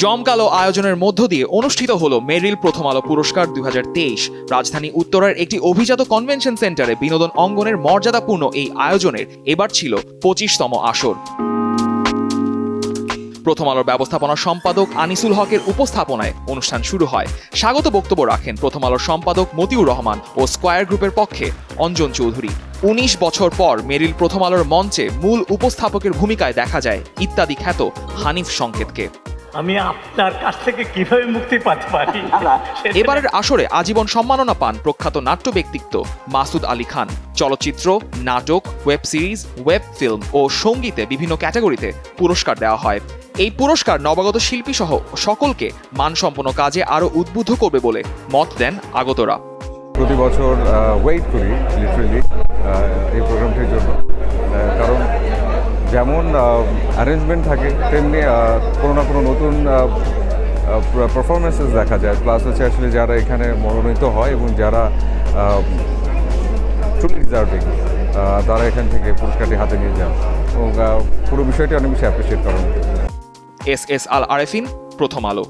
জমকালো আয়োজনের মধ্য দিয়ে অনুষ্ঠিত হলো মেরিল প্রথম আলো পুরস্কার দু হাজার তেইশ। রাজধানী উত্তরার একটি অভিজাত কনভেনশন সেন্টারে বিনোদন অঙ্গনের মর্যাদাপূর্ণ এই আয়োজনের এবার ছিল পঁচিশতম আসর। প্রথম আলোর ব্যবস্থাপনা সম্পাদক আনিসুল হকের উপস্থাপনায় অনুষ্ঠান শুরু হয়। স্বাগত বক্তব্য রাখেন প্রথম আলোর সম্পাদক মতিউর রহমান ও স্কয়ার গ্রুপের পক্ষে অঞ্জন চৌধুরী। উনিশ বছর পর মেরিল প্রথম আলোর মঞ্চে মূল উপস্থাপকের ভূমিকায় দেখা যায় ইত্যাদি খ্যাত হানিফ সংকেতকে। আমি আপনার কাছ থেকে কীভাবে মুক্তি পেতে পারি? এবারের আসরে আজীবন সম্মাননা পান প্রখ্যাত নাট্য ব্যক্তিত্ব মাসুদ আলী খান। চলচ্চিত্র নাটক ওয়েব সিরিজ ওয়েব ফিল্ম ও সঙ্গীতে বিভিন্ন ক্যাটাগরিতে পুরস্কার দেওয়া হয়। এই পুরস্কার নবাগত শিল্পী সহ সকলকে মানসম্পন্ন কাজে আরও উদ্বুদ্ধ করবে বলে মত দেন আগতরা। প্রতি বছর ওয়েট করি লিটারেলি এই প্রোগ্রামটির জন্য। যেমন অ্যারেঞ্জমেন্ট থাকে, তেমনি কোনো না কোনো নতুন পারফরমেন্সেস দেখা যায়। প্লাস হচ্ছে আসলে যারা এখানে মনোনীত হয় এবং যারা ট্রুলি ডিজার্ভিং তারা এখান থেকে পুরস্কারটি হাতে নিয়ে যান। এবং পুরো বিষয়টি অনেক বেশি অ্যাপ্রিসিয়েট করেন। এস এস আল আরেফিন, প্রথম আলো।